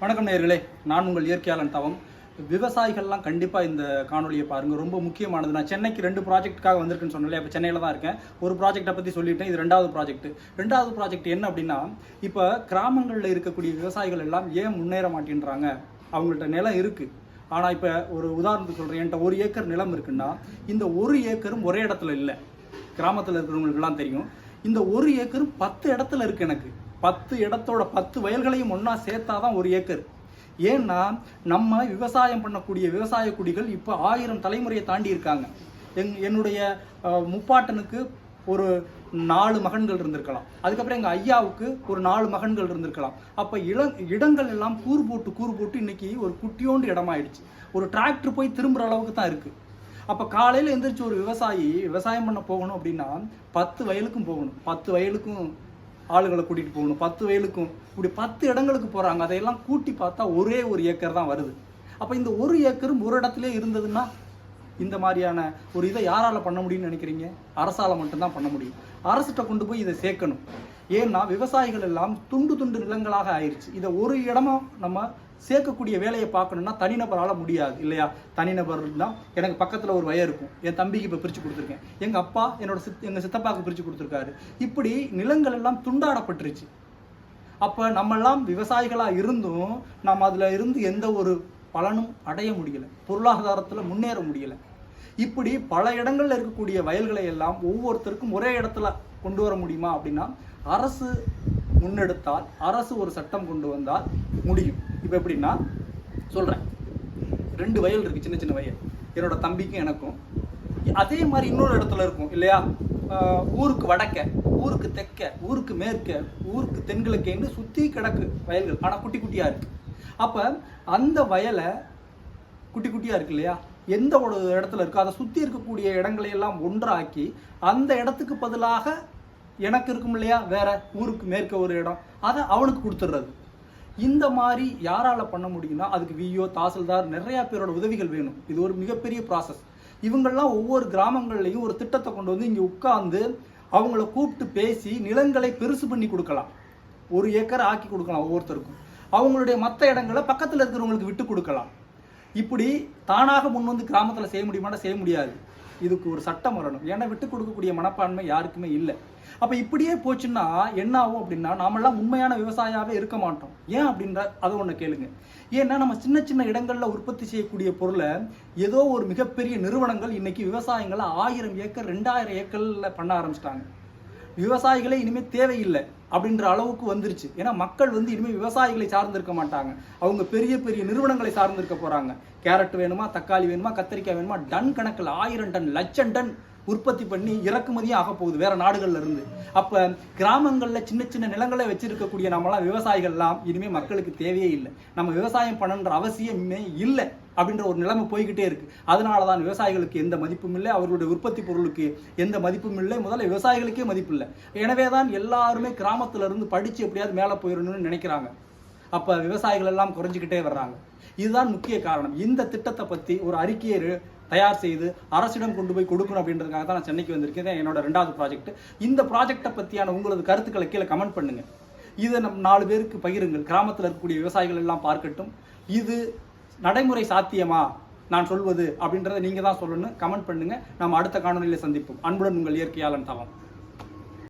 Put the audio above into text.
வணக்கம் நேர்களே நான் உங்கள் இயற்கையாளன் தவம். விவசாயிகள்லாம் கண்டிப்பாக இந்த காணொலியை பாருங்கள் ரொம்ப முக்கியமானது. நான் சென்னைக்கு ரெண்டு ப்ராஜெக்ட்டுக்காக வந்திருக்குன்னு சொன்னேன் இப்போ சென்னையில் தான் இருக்கேன். ஒரு ப்ராஜெக்ட்டை பற்றி சொல்லிட்டேன் இது ரெண்டாவது ப்ராஜெக்ட் ரெண்டாவது ப்ராஜெக்ட் என்ன அப்படின்னா இப்போ கிராமங்களில் இருக்கக்கூடிய விவசாயிகள் எல்லாம் ஏன் முன்னேற மாட்டேன்றாங்க? அவங்கள்ட்ட நிலம் இருக்குது ஆனால் இப்போ ஒரு உதாரணத்துக்கு சொல்கிறேன் என்கிட்ட ஒரு ஏக்கர் நிலம் இருக்குன்னா இந்த ஒரு ஏக்கரும் ஒரே இடத்துல இல்லை. கிராமத்தில் இருக்கிறவங்களுக்குலாம் தெரியும். இந்த ஒரு ஏக்கரும் பத்து இடத்துல இருக்குது எனக்கு. பத்து இடத்தோட பத்து வயல்களையும் ஒன்றா சேர்த்தாதான் ஒரு ஏக்கர். ஏன்னா நம்ம விவசாயம் பண்ணக்கூடிய விவசாய குடிகள் இப்போ ஆயிரம் தலைமுறையை தாண்டி இருக்காங்க. எங் என்னுடைய முப்பாட்டனுக்கு ஒரு நாலு மகன்கள் இருந்திருக்கலாம். அதுக்கப்புறம் எங்கள் ஐயாவுக்கு ஒரு நாலு மகன்கள் இருந்திருக்கலாம். அப்போ இள இடங்கள் எல்லாம் கூறு போட்டு கூறு போட்டு இன்னைக்கு ஒரு குட்டியோண்டு இடமாயிடுச்சு. ஒரு டிராக்டர் போய் திரும்புகிற அளவுக்கு தான் இருக்குது அப்போ காலையில் எந்திரிச்சு ஒரு விவசாயி விவசாயம் பண்ண போகணும் அப்படின்னா பத்து வயலுக்கும் போகணும். பத்து வயலுக்கும் ஆளுகளை கூட்டிகிட்டு போகணும். பத்து வயலுக்கும் இப்படி பத்து இடங்களுக்கு போகிறாங்க அதையெல்லாம் கூட்டி பார்த்தா ஒரே ஒரு ஏக்கர் தான் வருது. அப்போ இந்த ஒரு ஏக்கரும் ஒரு இடத்துல இருந்ததுன்னா இந்த மாதிரியான ஒரு இதை யாரால் பண்ண முடியும்னு நினைக்கிறீங்க? அரசால் மட்டும்தான் பண்ண முடியும். அரசிட்ட கொண்டு போய் இதை சேர்க்கணும். ஏன்னா விவசாயிகள் எல்லாம் துண்டு துண்டு நிலங்களாக ஆயிடுச்சு இதை ஒரு இடமா நம்ம சேர்க்கக்கூடிய வேலையை பார்க்கணும்னா தனிநபரால் முடியாது இல்லையா? தனிநபர்னா எனக்கு பக்கத்தில் ஒரு வயல் இருக்கும். என் தம்பிக்கு இப்போ பிரித்து கொடுத்துருக்கேன். எங்கள் அப்பா என்னோட சித் எங்கள் சித்தப்பாவுக்கு பிரித்து கொடுத்துருக்காரு. இப்படி நிலங்கள் எல்லாம் துண்டாடப்பட்டுருச்சு. அப்போ நம்மெல்லாம் விவசாயிகளாக இருந்தும் நம்ம அதில் இருந்து எந்த ஒரு பலனும் அடைய முடியல. பொருளாதாரத்தில் முன்னேற முடியல. இப்படி பல இடங்கள்ல இருக்கக்கூடிய வயல்களை எல்லாம் ஒவ்வொருத்தருக்கும் ஒரே இடத்துல கொண்டு வர முடியுமா அப்படின்னா அரசு முன்னெடுத்தால் அரசு ஒரு சட்டம் கொண்டு வந்தால் முடியும். இப்போ எப்படின்னா சொல்கிறேன் ரெண்டு வயல் இருக்குது சின்ன சின்ன வயல். என்னோட தம்பிக்கும் எனக்கும். அதே மாதிரி இன்னொரு இடத்துல இருக்கும் இல்லையா? ஊருக்கு வடக்க ஊருக்கு தெற்க ஊருக்கு மேற்க ஊருக்கு தென்கிழக்கேன்னு சுற்றி கிடக்கு வயல்கள். ஆனால் குட்டி குட்டியாக இருக்குது அப்போ அந்த வயலை குட்டி குட்டியாக இருக்கு இல்லையா? எந்த ஒரு இடத்துல இருக்கோ அதை சுற்றி இருக்கக்கூடிய இடங்களை எல்லாம் ஒன்றாக்கி அந்த இடத்துக்கு பதிலாக எனக்கு இருக்கும் இல்லையா? வேற ஊருக்கு மேற்க ஒரு இடம். அதை அவனுக்கு கொடுத்துட்றது. இந்த மாதிரி யாரால பண்ண முடியும்னா அதுக்கு விஓ தாசில்தார் நிறைய பேரோட உதவிகள் வேணும். இது ஒரு மிகப்பெரிய ப்ராசஸ் இவங்கெல்லாம் ஒவ்வொரு கிராமங்கள்லையும் ஒரு திட்டத்தை கொண்டு வந்து இங்கே உட்கார்ந்து அவங்கள கூப்பிட்டு பேசி நிலங்களை பெருசு பண்ணி கொடுக்கலாம். ஒரு ஏக்கர் ஆக்கி கொடுக்கலாம் ஒவ்வொருத்தருக்கும். அவங்களுடைய மற்ற இடங்களை பக்கத்தில் இருக்கிறவங்களுக்கு விட்டு கொடுக்கலாம். இப்படி தானாக முன் வந்து கிராமத்தில் செய்ய முடியுமானா செய்ய முடியாது. இதுக்கு ஒரு சட்டம் வரணும். ஏன்னா விட்டு கொடுக்கக்கூடிய மனப்பான்மை யாருக்குமே இல்லை. அப்போ இப்படியே போச்சுன்னா என்ன ஆகும் அப்படின்னா நாமெல்லாம் உண்மையான விவசாயாவே இருக்க மாட்டோம். ஏன் அப்படின்ற அதை ஒன்று கேளுங்க. ஏன்னா நம்ம சின்ன சின்ன இடங்களில் உற்பத்தி செய்யக்கூடிய பொருளை ஏதோ ஒரு மிகப்பெரிய நிறுவனங்கள் இன்னைக்கு விவசாயங்களை ஆயிரம் ஏக்கர் ரெண்டாயிரம் ஏக்கரில் பண்ண ஆரம்பிச்சிட்டாங்க. விவசாயிகளே இனிமேல் தேவையில்லை அப்படின்ற அளவுக்கு வந்துருச்சு. ஏன்னா மக்கள் வந்து இனிமேல் விவசாயிகளை சார்ந்திருக்க மாட்டாங்க. அவங்க பெரிய பெரிய நிறுவனங்களை சார்ந்திருக்க போகிறாங்க கேரட் வேணுமா தக்காளி வேணுமா கத்திரிக்காய் வேணுமா டன் கணக்கில் ஆயிரம் டன் லட்சம் டன் உற்பத்தி பண்ணி இறக்குமதியும் ஆக போகுது வேற நாடுகள்ல இருந்து. அப்ப கிராமங்கள்ல சின்ன சின்ன நிலங்களை வச்சிருக்கக்கூடிய நம்மலாம் விவசாயிகள்லாம் இனிமே மக்களுக்கு தேவையே இல்லை. நம்ம விவசாயம் பண்ணுன்ற அவசியமே இல்லை. அப்படின்ற ஒரு நிலைமை போய்கிட்டே இருக்கு. அதனால தான் விவசாயிகளுக்கு எந்த மதிப்பும் இல்லை அவர்களுடைய உற்பத்தி பொருளுக்கு எந்த மதிப்பும் இல்லை முதல்ல விவசாயிகளுக்கே மதிப்பு இல்லை. எனவே தான் எல்லாருமே கிராமத்துல இருந்து படிச்சு எப்படியாவது மேலே போயிடணும்னு நினைக்கிறாங்க. அப்ப விவசாயிகள் எல்லாம் குறைஞ்சிக்கிட்டே வர்றாங்க. இதுதான் முக்கிய காரணம். இந்த திட்டத்தை பத்தி ஒரு அறிக்கையை தயார் செய்து அரசிடம் கொண்டு போய் கொடுக்கணும் அப்படின்றதுக்காக தான் நான் சென்னைக்கு வந்திருக்கேன். என்னோட ரெண்டாவது ப்ராஜெக்ட் இந்த ப்ராஜெக்ட்டை பற்றியான உங்களது கருத்துக்களை கீழே கமெண்ட் பண்ணுங்க. இதை நம் நாலு பேருக்கு பகிருங்கள். கிராமத்தில் இருக்கக்கூடிய விவசாயிகள் எல்லாம் பார்க்கட்டும். இது நடைமுறை சாத்தியமா? நான் சொல்வது அப்படின்றத நீங்க தான் சொல்லணும். கமெண்ட் பண்ணுங்க. நம்ம அடுத்த காணொலியில் சந்திப்போம். அன்புடன் உங்கள் இயற்கையாளன் தவம்.